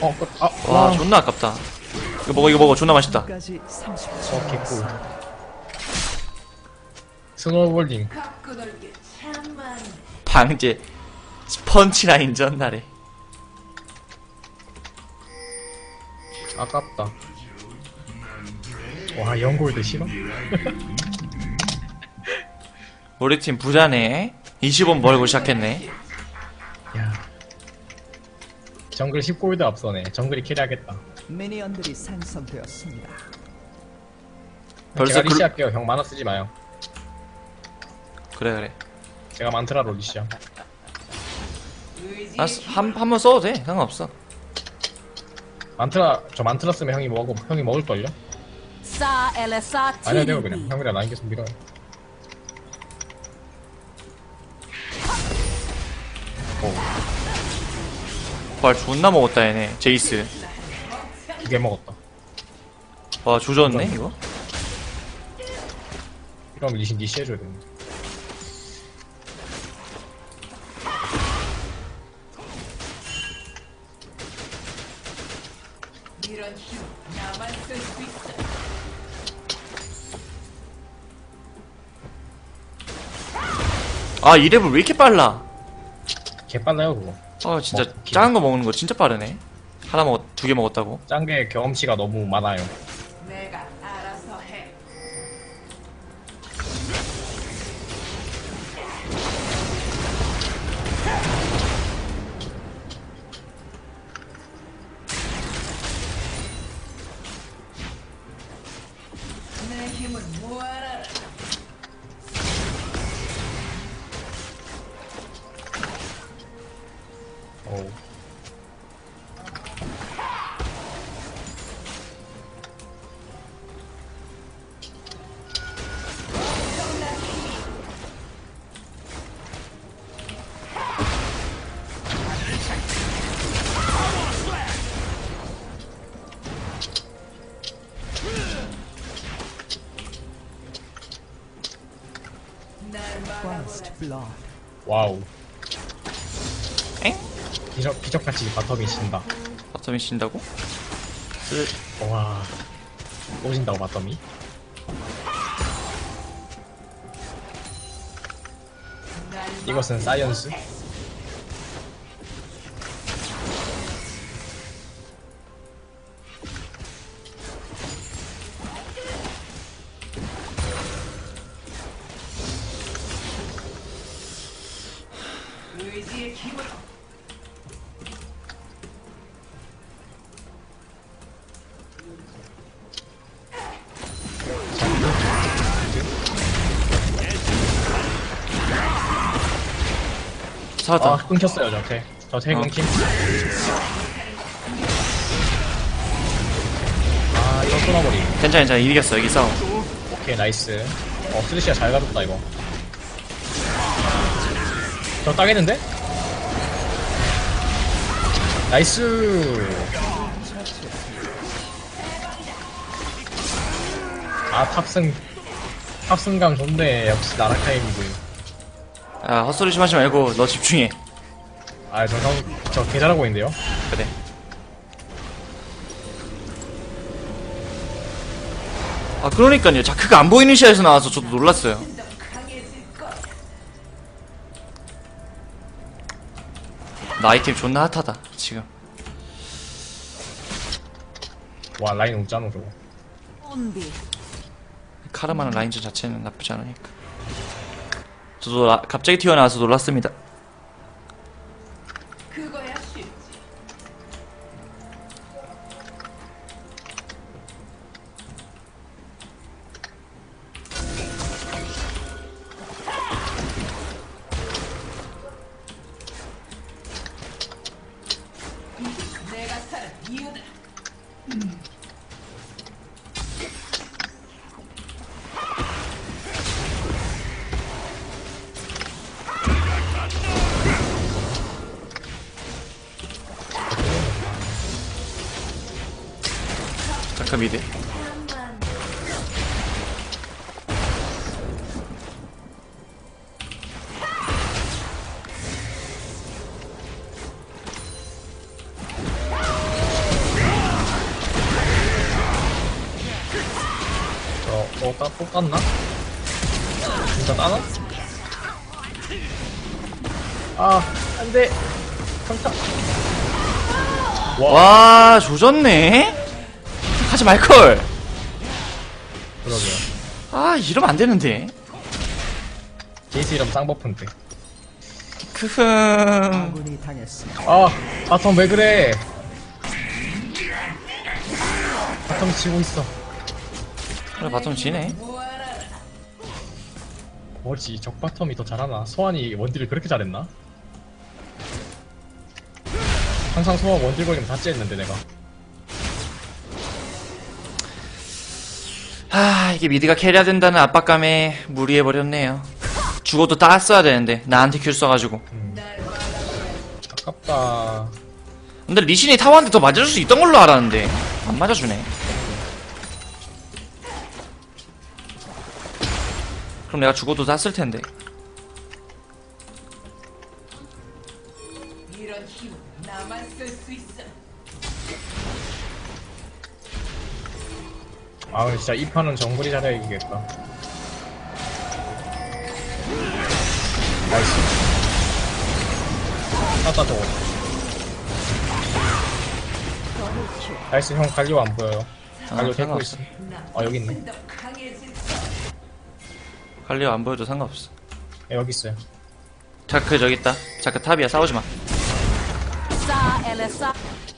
어, 끝. 아, 와 와. 존나 아깝다 이거 먹어 이거 먹어 존나 맛있다 까지 30초. 어, 개꿀. 스노우볼링. 방제 펀치라인 전날에 아깝다. 와, 영골드 싫어? 우리 팀 부자네 20원 벌고 시작했네 야. 정글 10골드 앞서네. 정글이 캐리하겠다. 미니언들이 생성되었습니다. 벌써 제가 그- 리시 할게요. 형 만화 쓰지 마요. 그래 그래 제가 만트라로 리시야. 아 한 한 번 써도 돼 상관없어 만트라, 저 만트라 쓰면 형이 먹어, 형이 먹을걸요? 아니야, TV. 그냥. 형이랑 라인 계속 밀어요. 발 존나 먹었다 얘네 제이스 두 개 먹었다. 와 조졌네 이거 이러면 리신 리시 해줘야 되는데. 아 이 랩을 왜 이렇게 빨라 개 빨라요, 그거. 아 진짜 먹기. 작은 거 먹는 거 진짜 빠르네 하나 먹었 두개 먹었다고 짠 게 경험치가 너무 많아요. Blood. 와우. 엥? 기적, 기적같이 바텀이 신다. 바텀이 신다고? 쓰 와. 또 신다고 바텀이? 이것은 사이언스? 끊겼어요, 저 태. 저태 어. 끊김. 아, 이거 끊어버리. 괜찮아 괜찮아 이겼어 여기 싸움 오케이, 나이스. 어, 쓰리시가 잘 가졌다, 이거. 저 따겠는데? 나이스! 아, 탑승. 탑승감 좋네. 역시 나라카이미드. 아 헛소리 좀 하지 말고 너 집중해 아, 저, 형, 저개 잘하고 있는데요? 그래. 아 그러니까요. 자크가 안 보이는 시야에서 나와서 저도 놀랐어요. 나 아이템 존나 핫하다 지금. 와, 라인 웃잖아, 저거. 카르마는 라인전 자체는 나쁘지 않으니까. 저도 라- 갑자기 튀어나와서 놀랐습니다 또 땄나? 진짜 따나? 아, 안 돼. 평타. 와, 와 조졌네 하지 말걸 그러게요. 아 이러면 안 되는데 제이스 이름 쌍버프인데. 크흠 아군이 당했습니다. 아, 바텀 왜 그래? 바텀 치고 있어. 그래 바텀 지네 뭐지, 적 바텀이 더 잘하나? 소환이 원딜을 그렇게 잘했나? 항상 소환 원딜 걸리면 다 째했는데, 내가. 아 이게 미드가 캐리해야 된다는 압박감에 무리해버렸네요 죽어도 땄어야 되는데 나한테 큐 써가지고 아깝다. 근데 리신이 타워한테 더 맞아줄 수 있던 걸로 알았는데 안 맞아주네 그럼 내가 죽어도 땄을 텐데. 아, 진짜 이 판은 정글이 잘해야 이기겠다. 나이스. 따다 저거. 나이스, 형 갈리오 안 보여요. 갈리오 데리고 상관없어. 있어. 아, 여기 있네. 갈리오 안 보여도 상관없어 네, 여기 있어요. 자크 저기 있다 자크 탑이야 싸우지 마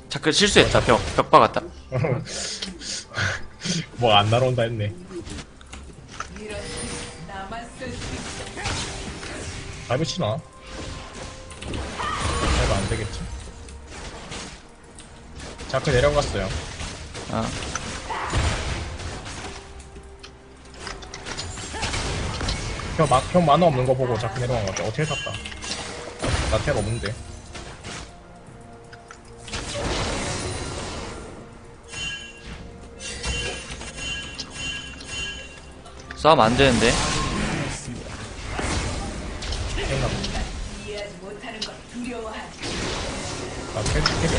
자크 실수했다 벽, 벽 박았다 뭐 안 날아온다 했네. 잘 붙이나? 잘안 되겠지. 자크 내려갔어요. 어. 형, 마, 형 만화 없는 거 보고 자크 내려간 것 같아. 어떻게 샀다? 나텔 없는데. 싸우면 안 되는데 생각. 나 텔, 없어.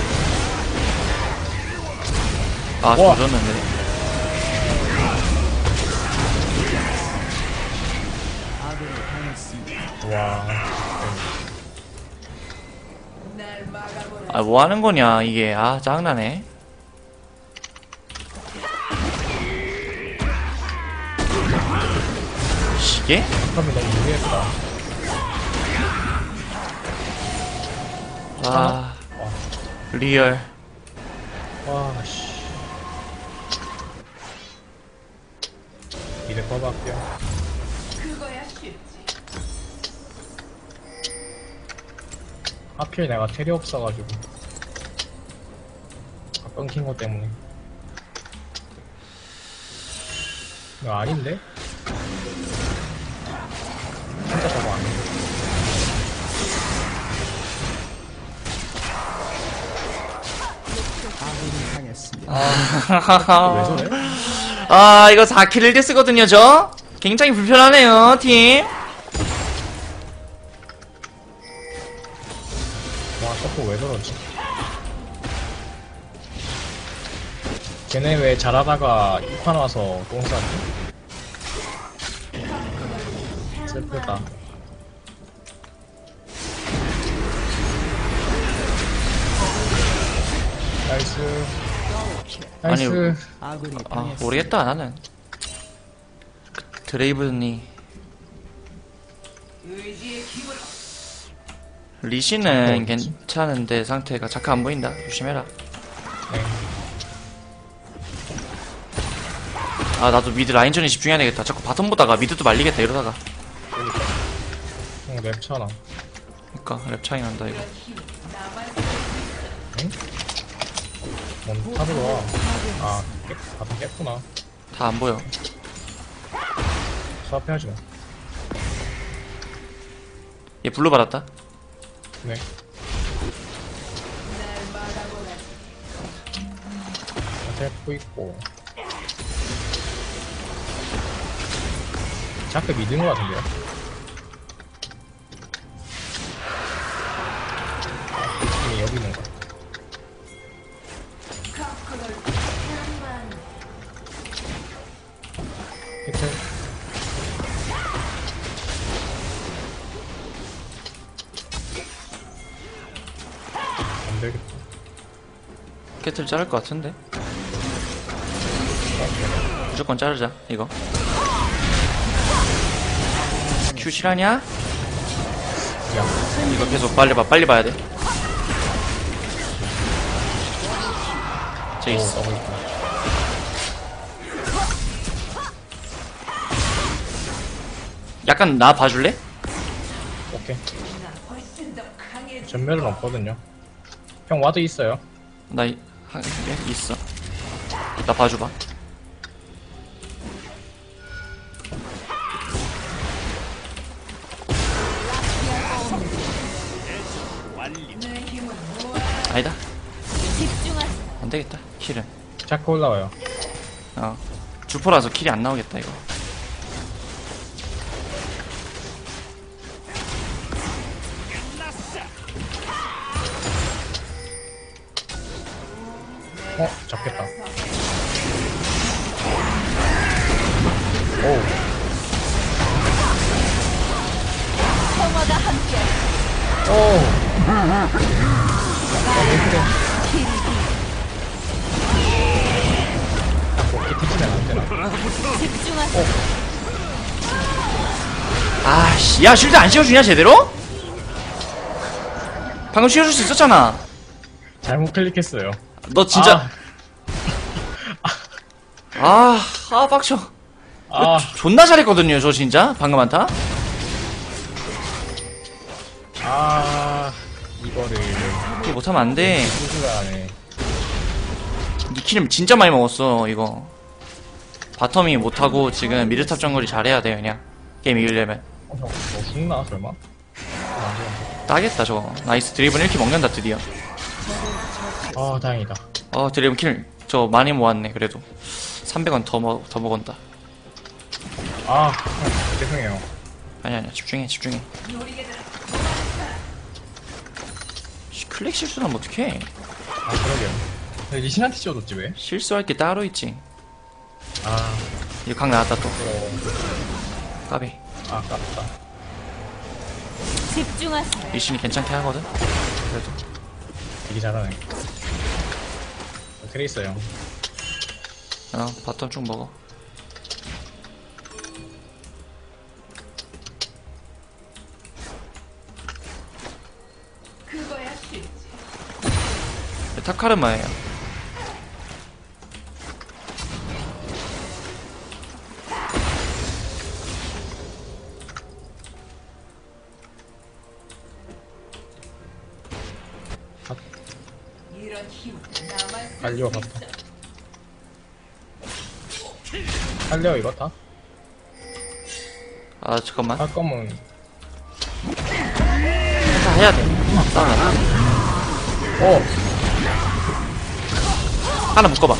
아 우와. 조졌는데 와. 아 뭐 하는 거냐 이게 아 짜증나네 이게? 탑이 너무 무리했다. 아 리얼 와, 씨. 하필 내가 텔이 없어가지고. 아, 끊긴 거 때문에. 이거 아닌데? 진짜 저거 아닌데? 저래? 아 이거 4킬 1대 쓰거든요 저 굉장히 불편하네요 팀 와, 서포 왜 저러지? 걔네 왜 잘하다가 2판 와서 똥 싸지? 슬프다. 나이스. 아니, 나이스. 아. 모르겠다 나는 그 드레이븐이 의지의 힘으로 리시는 어딨지? 괜찮은데 상태가 자크 안 보인다 조심해라 네. 아 나도 미드 라인전에 집중해야 되겠다 자꾸 바텀 보다가 미드도 말리겠다 이러다가 형 랩쳐라. 그니까 랩 차이 난다 이거 뭔 탑으로 와. 아, 깨, 바텀 깼구나. 다 안 보여 수업해야지 뭐. 얘 블루 받았다 네. 텔프 있고. 자크 믿은 것 같은데요? 캐틀 자를 것 같은데 무조건 자르자 이거 큐 실하냐? 야, 이거 계속 빨리 봐 빨리 봐야 돼 오, 제이스. 약간 나 봐줄래? 오케이. 전멸은 없거든요. 형 와드 있어요. 나 이- 한 개 있어. 나 봐줘봐. 아니다. 안 되겠다 킬은. 자크 올라와요. 어. 주포라서 킬이 안 나오겠다 이거 어, 잡겠다. 오. 오. 어, 왜 그래? 자꾸 이렇게 뒤지면 안 되나? 아씨 야 쉴드 안 씌워주냐 제대로? 방금 씌워줄 수 있었잖아 잘못 클릭했어요. 너 진짜 아, 아 빡쳐. 아, 아, 존나 잘했거든요 저 진짜. 방금 한타. 아, 이거를. 이렇게 못하면 안돼. 수술을 하네. 니키는 진짜 많이 먹었어 이거. 바텀이 못하고 지금 미드탑 정글이 잘해야 돼 그냥. 게임 이기려면. 어, 죽나 설마? 안 죽었네. 따겠다 저거. 나이스. 드리븐 1킬 먹는다 드디어 아, 다행이다. 어 드리븐 킬저 많이 모았네 그래도 300원 더, 먹, 더 먹었다 아, 형, 죄송해요. 아니 아니야 집중해 집중해 씨, 클릭 실수하면 어떡해 아, 그러게요. 리신한테 씌워줬지 왜? 실수할 게 따로 있지 아, 이거 각 나왔다 또 어, 까비 아, 아깝다. 집중하세요. 리신이 괜찮게 하거든 그래도 되게 잘하네. 트레이서 형. 어 바텀 쭉 먹어 그거야 쉽지. 타카르마예요 수 갔다. 살려, 이거 다? 아 잠깐만 할 거면, 다 해야 돼 싸우라 어, 하나 묶어봐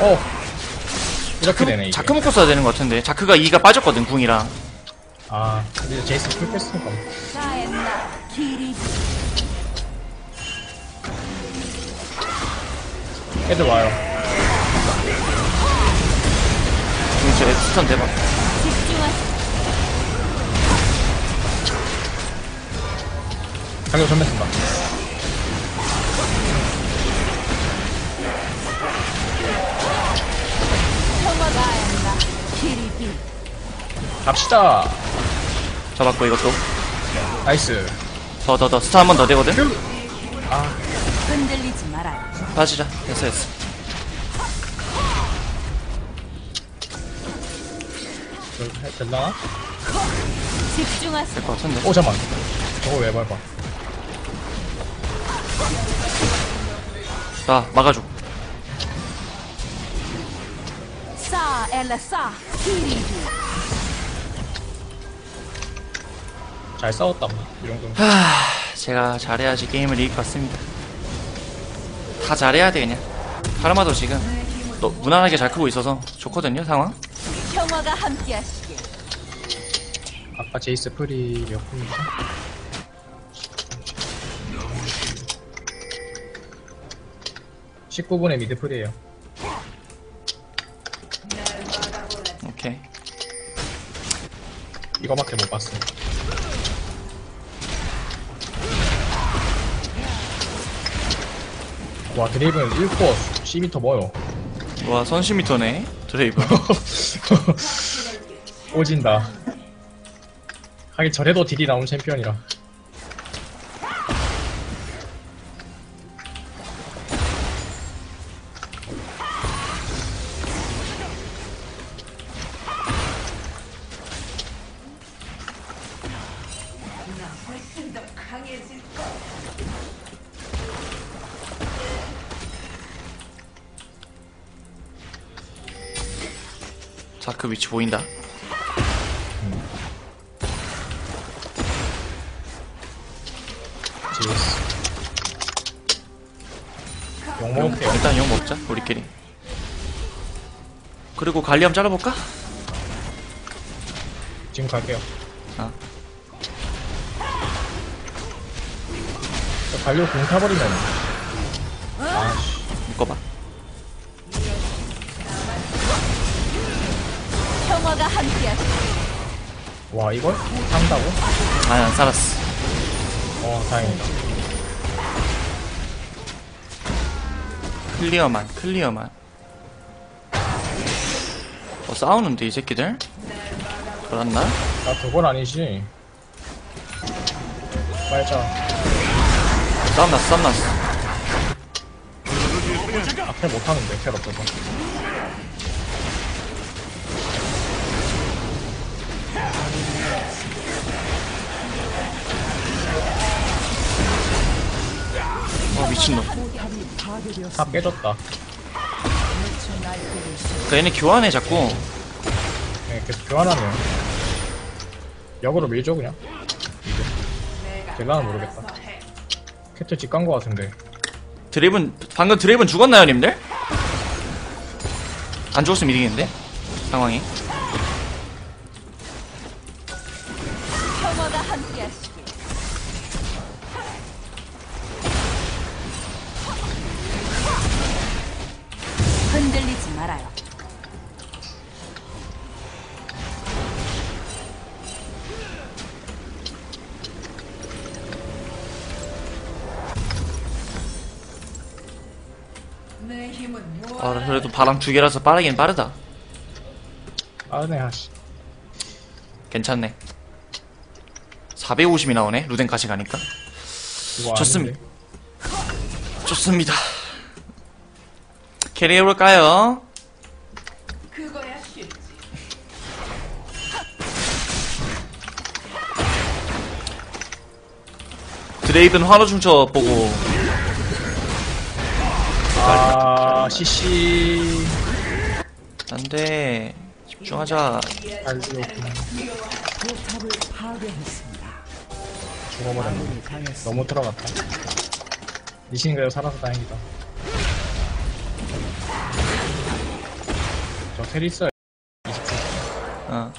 어. 이렇게 되네, 이게. 자크 묶고 써야 되는 것 같은데 자크가 2가 빠졌거든 궁이랑 아, 근데 풀패스니까. 사엔나 길이 애들 와요. 궁 진짜 스턴 대박. 가격 전매 쓴다. 사엔나 길이 갑시다. 잡았고 이것도 나이스. 더 더 더 스턴 한번 더 되거든 아, 흔들리지 말아요. 빠지자 됐어 됐어 저, 해- 될라나? 집중하세요. 될 것 같은데 오, 잠깐만. 저거 왜 밟아? 나 막아줘 사 엘라 사 길이 잘 싸웠다. 이 정도면. 제가 잘해야지 게임을 이길 것 같습니다 다 잘해야 돼 그냥. 카르마도 지금 너 무난하게 잘 크고 있어서 좋거든요 상황. 평화가 함께하시길. 아까 제이스 프리 몇 분이죠? (19분의) 미드 프리에요. 오케이. 이거밖에 못 봤어 와 드레이브는 1코어 10m 뭐요? 와 선시미터네 드레이브 오진다. 하긴 저래도 딜이 나온 챔피언이라 자크 위치 보인다. 욕 먹을게요 일단 용 먹자 우리끼리. 그리고 관리 한번 잘라볼까? 지금 갈게요. 아. 저 갈려 공 타버리면 와 이걸? 산다고? 아니 안 살았어 어 다행이다 클리어만 클리어만 어 싸우는데 이 새끼들? 그렇나? 나 그건 아니지 빨자 싸움 났어 싸움 났어 앞에 못하는데 텔 없어서 어 미친놈. 다 깨졌다. 그 얘네 교환해 자꾸. 네, 계속 교환하네요 역으로 밀죠 그냥. 될라는 모르겠다. 캐틀 직간 거 같은데. 드레이븐 방금 드레이븐 죽었나요 님들? 안 죽었으면 이기겠는데? 상황이 흔들리지 말아요. 뭐? 아 그래도 바람 두 개라서 빠르긴 빠르다 아네 아씨 괜찮네 450이 나오네 루덴 가시 가니까 이거 좋습니다. 좋습니다 캐리 해볼까요? 그거야 쉽지. 드레이븐 환호 중처 보고 아 CC 안돼 집중하자 달리오군 포탑을 파괴했습니다. 죽어버렸네 아군이 당했습니다. 너무 들어갔다 니신 그래도 살아서 다행이다 테리스 어내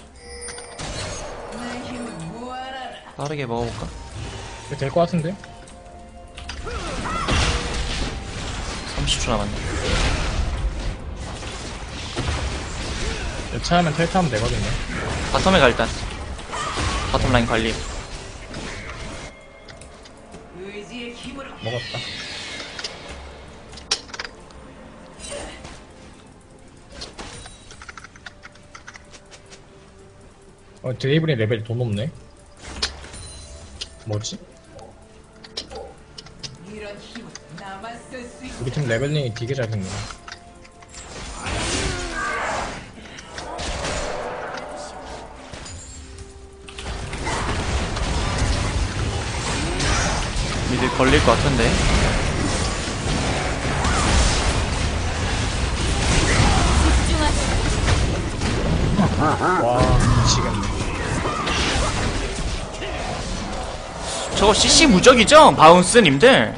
힘은 무한하다. 빠르게 먹어볼까? 될것 같은데? 30초 남았네 여차하면 텔타하면 되거든요 바텀에 가 일단 바텀 라인 관리 먹었다 어 드리블의 레벨이 더 높네? 뭐지? 우리 팀 레벨링이 되게 잘 됐네. 미드 걸릴 것 같은데 저거 CC 무적이죠? 바운스님들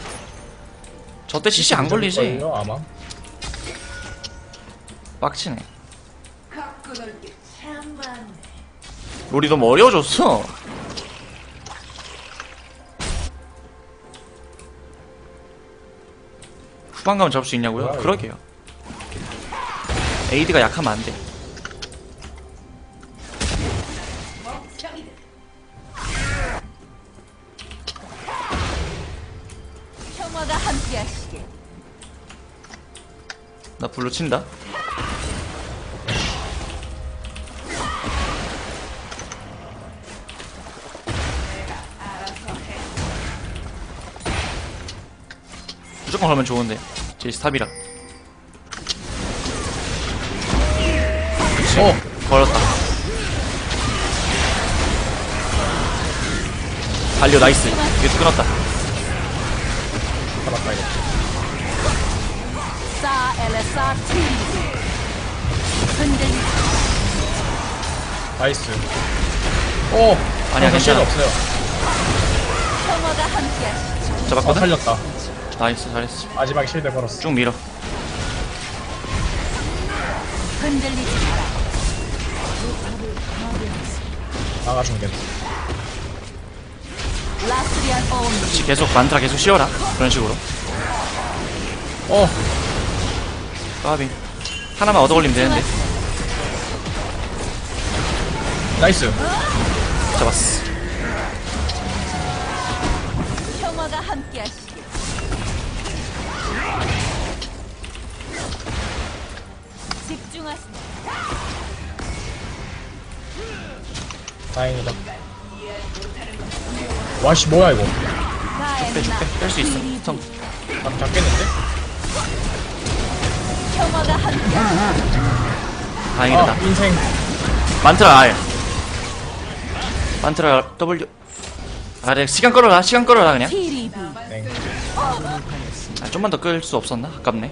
저 때 CC 안 걸리지? 아마 빡치네. 우리 너무 어려워졌어 후반 가면 잡을 수 있냐고요? 뭐야, 이거? 그러게요 에이드가 약하면 안돼 평화가 함께하시길. 나 불로 친다. 무조건 걸면 좋은데. 제이스 탑이라. 어! 걸었다. 달려 나이스. 이거 끊었다. 나이스 오! 아니야, 형, 실드 괜찮아. 없어요 함께하시죠. 어 잡았거든? 살렸다 나이스 잘했어. 마지막에 실드 걸었어 쭉 밀어. 흔들리지 마라. 나가주면 라스리안. 그렇지, 계속 만트라 계속 씌워라. 그런 식으로. 어! 까비. 하나만 얻어 걸리면 되는데. 나이스 잡았어. 평화가 함께 하시죠. 집중하십니다. 다행이다 와씨 뭐야 이거 빼, 쭉 빼. 뺄수 있어. 성. 나 잡겠는데? 다행이다. 아 인생 만트라 R. 만트라 W. 아래 시간 끌어라. 시간 끌어라 그냥. 네. 아, 좀만 더 끌 수 없었나? 아깝네.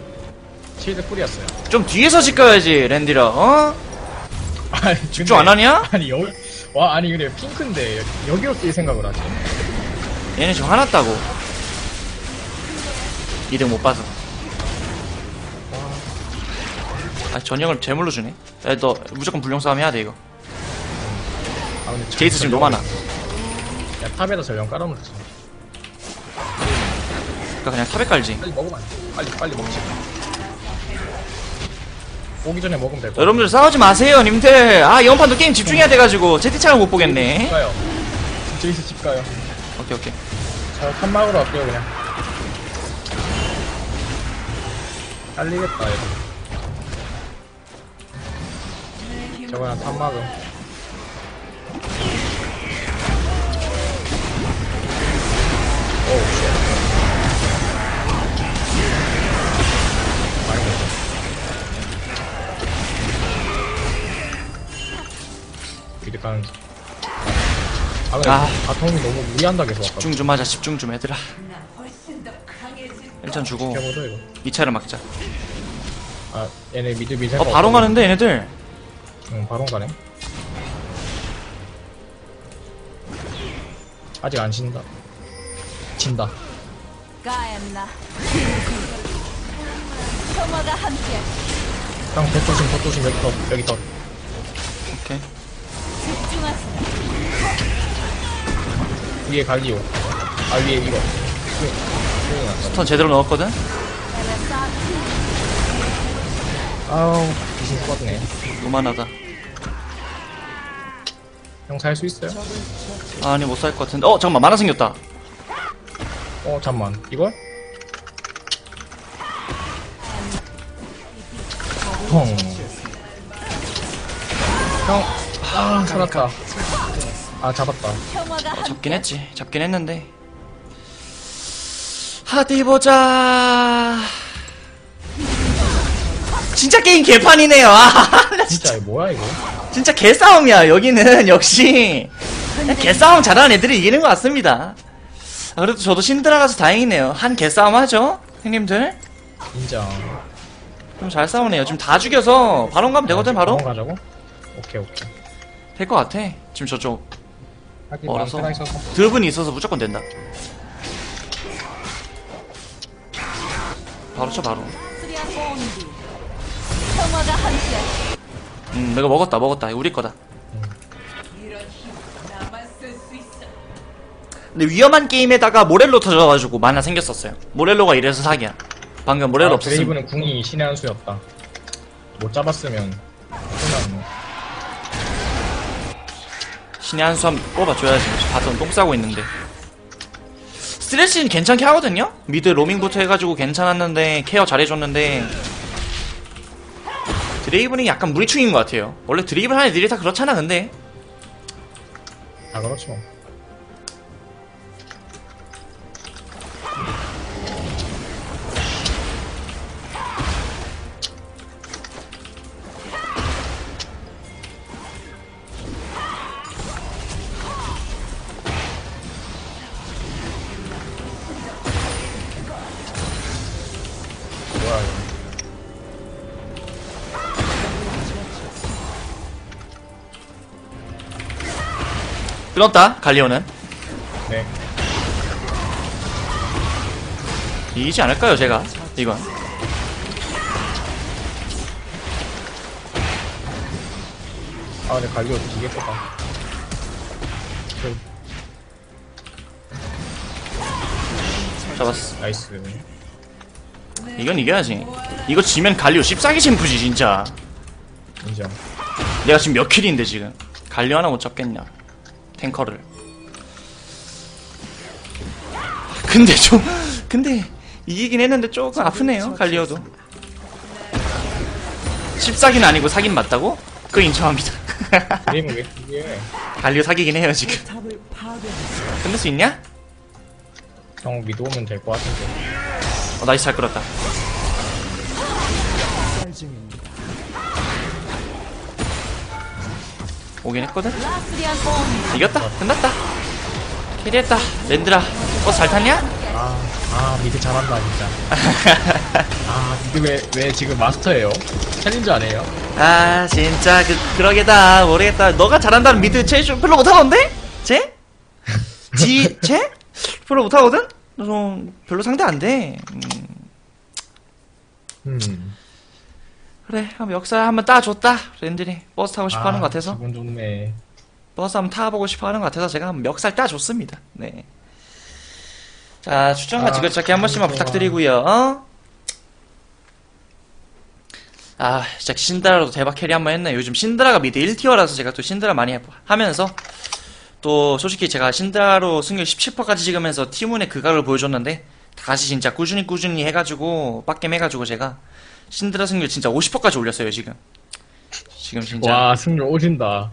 실드 뿌리였어요 좀 뒤에서 지켜야지 랜디라. 어? 아니 집중 안 하냐? 아니 여기 와 아니 근데 핑크인데 여- 여기로 뛸 생각을 하지 얘네 지금 화났다고. 이득 못 봐서. 아, 전형을 제물로 주네. 야, 너 무조건 불용 싸움 해야 돼, 이거. 아 근데 제이스 지금 너무 많아. 야 탑에다 전령 깔아놓지 그러니까 그냥 탑에 깔지. 빨리 먹으면 안 돼 빨리 빨리 먹지 오기 전에 먹으면 될거 여러분들 싸우지 마세요, 님들. 아, 이번 판도 게임 집중해야 돼가지고 채팅창을 못 보겠네. 가요 제이스 집 가요 오케이, 오케이. 저 탑막으로 할게요 그냥 딸리겠다 이거 저거 그냥 탑막음 오우 쉣 많이 먹었어 미드 가는 중. 아 근데 아. 바통이 너무 무리한다 계속 아까 집중 좀 하자, 집중 좀, 얘들아. 나 훨씬 더 강해질 1차 주고, 이거 2차를 막자. 아 얘네 미드 미드 어, 바로 가는데, 얘네들. 응 바로 가네 아직 안 친다 친다 가엠나. 함께하시죠. 형 덧조심 덧조심 여기 덧 여기 덧 오케이. 위에 갈리오 아 위에 이거 스윙 스윙이 났다 턴 제대로 넣었거든? 아우 귀신 뽑았네 노만하다. 형 살 수 있어요? 아니, 못 살 것 같은데. 어, 잠깐만, 만화 생겼다. 어 잠만 이걸? 형. 형, 아, 살았다. 아, 잡았다. 함 잡긴 했지. 잡긴 했는데. 하디 보자. 진짜 게임 개판이네요. 아, 나 진짜, 진짜, 이거 뭐야, 이거? 진짜 개싸움이야. 여기는 역시 그냥 개싸움 잘하는 애들이 이기는 것 같습니다. 아, 그래도 저도 신드라 가서 다행이네요. 한 개싸움 하죠, 형님들. 인정. 좀 잘 싸우네요. 지금 다 죽여서 바론 가면 되거든, 바로. 바로 가자고? 오케이, 오케이. 될 것 같아. 지금 저쪽 하긴 멀어서. 있어서. 드분이 있어서 무조건 된다. 바로 쳐 바로. 음 내가 먹었다 먹었다 우리 거다. 수. 근데 위험한 게임에다가 모렐로 터져가지고 만화 생겼었어요. 모렐로가 이래서 사기야. 방금 모렐로 아, 없었으면 드레이브는 궁이 신의 한 수였다. 못 잡았으면, 끝났네. 신의 한 수 한번 뽑아줘야지. 바텀 똥 싸고 있는데. 스트레스는 괜찮게 하거든요? 미드 로밍부터 해가지고 괜찮았는데 케어 잘해줬는데 드레이븐이 약간 무리충인 것 같아요. 원래 드레이븐 하는 애들이 다 그렇잖아, 근데. 아 그렇죠 끊었다, 갈리오는. 네 이기지 않을까요, 제가? 이건. 아 근데 갈리오 되게 그, 잡았어. 나이스 이건 이겨야지. 이거 지면 갈리오 씹싸기 챔프지, 진짜. 인정 내가 지금 몇 킬인데, 지금. 갈리오 하나 못 잡겠냐. 탱커를. 근데 좀, 근데, 이기긴 했는데 조금 아프네요, 갈리오도. 씹싸기는 아니고 사긴 맞다고? 그거 인정합니다. 왜 이게 갈리오 사기긴 해요, 지금. 끝낼 수 있냐? 형 미드 오면 될 것 같은데 어, 나이스 잘 끌었다. 오긴 했거든? 이겼다. 끝났다. 캐리했다. 랜드라. 버스 잘 탔냐? 아, 아 미드 잘한다 진짜 아 미드 왜, 왜 지금 마스터예요? 챌린저 안 해요? 아, 진짜, 그, 그러게다. 모르겠다. 너가 잘한다는 미드 쟤 좀 별로 못하던데? 쟤? 지, 쟤? 별로 못하거든? 좀, 별로 상대 안 돼. 음, 음 그래. 한번 역사 한번 따줬다. 랜들이. 버스 타고 싶어 하는 것 같아서. 기분 좋네 버스 한번 타보고 싶어 하는 것 같아서 제가 한번 멱살 따줬습니다. 네. 자, 추천과 아, 지그찾기 한 번씩만 좋아. 부탁드리고요. 어? 아, 진짜 신드라로 대박 캐리 한 번 했네. 요즘 신드라가 미드 1티어라서 제가 또 신드라 많이 해- 하면서 또 솔직히 제가 신드라로 승률 17%까지 찍으면서 티문의 극악을 보여줬는데 다시 진짜 꾸준히 꾸준히 해가지고 빡겜 해가지고 제가 신드라 승률 진짜 50%까지 올렸어요 지금. 지금 진짜 와 승률 오진다